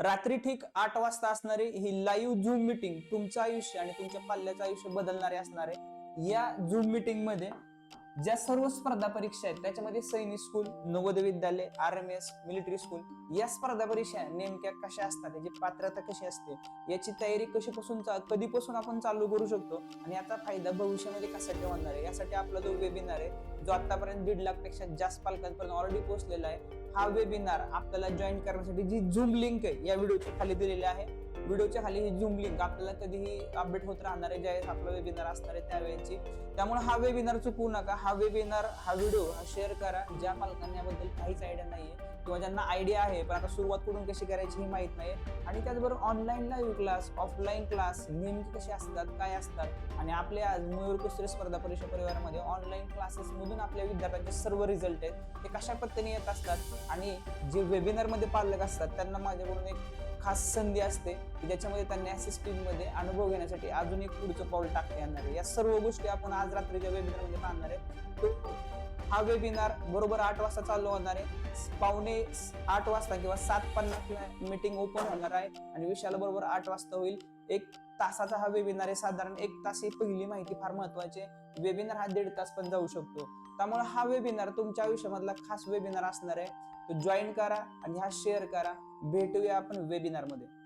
रात्री ठीक आठ वाजता असणारी ही लाईव्ह झूम मिटिंग तुमचं आयुष्य आणि तुमच्या पाल्याचं आयुष्य बदलणारे असणारे या झूम मिटिंगमध्ये ज्या सर्व स्पर्धा परीक्षा आहेत त्याच्यामध्ये Sainik school Navodaya Vidyalaya R M S military school या स्पर्धा परीक्षा नेमक्या कशा असतात याची पात्रता कशी असते याची तयारी कशीपासून कधीपासून आपण चालू करू शकतो आणि याचा फायदा भविष्यामध्ये कसा होणार आहे? यासाठी आपला जो वेबिनार आहे जो आतापर्यंत दीड लाखपेक्षा जास्त पालकांपर्यंत ऑलरेडी पोहोचलेला आहे हा वेबिनार आपल्याला जॉईन करण्यासाठी जी झूम लिंक आहे या व्हिडिओच्या खाली दिलेली आहे. व्हिडिओच्या खाली ही झूम लिंक आपल्याला कधीही अपडेट होत राहणार आहे ज्यावेळेस आपला वेबिनार असणार आहे त्यावेळेची त्यामुळे हा वेबिनार चुकवू नका. हा वेबिनार हा व्हिडिओ हा शेअर करा. ज्या पालकांना याबद्दल काहीच आयडिया नाही आहे किंवा ज्यांना आयडिया आहे पण आता सुरुवात कुठून कशी करायची ही माहीत नाही आणि त्याचबरोबर online live class offline class नेमके कसे असतात काय असतात? आणि आपल्या आज मयूर कुस्ती स्पर्धा परीक्षा परिवारामध्ये ऑनलाईन क्लासेसमधून आपल्या विद्यार्थ्यांचे सर्व रिझल्ट आहेत. ते कशा पद्धतीने येत असतात? आणि जे वेबिनारमध्ये पालक असतात त्यांना माझ्याकडून एक खास संधी असते की ज्याच्यामध्ये त्यांनी असिस्टिंगमध्ये अनुभव घेण्यासाठी अजून एक पुढचं पाऊल टाकता येणार आहे. या सर्व गोष्टी आपण आज रात्रीच्या वेबिनारमध्ये पाहणार आहे. हा वेबिनार बरोबर आठ वाजता चालू होणार आहे. पावणे आठ वाजता किंवा सात पन्नास मीटिंग ओपन होणार आहे. आणि विषयाला बरोबर आठ वाजता होईल. एक तासाचा हा वेबिनार आहे. साधारण एक तास ही पहिली माहिती फार महत्वाची आहे. वेबिनार हा दीड तास पण जाऊ शकतो. त्यामुळे हा वेबिनार तुमच्या आयुष्यामधला खास वेबिनार असणार आहे. तो जॉईन करा आणि हा शेअर करा. भेटूया आपण वेबिनारमध्ये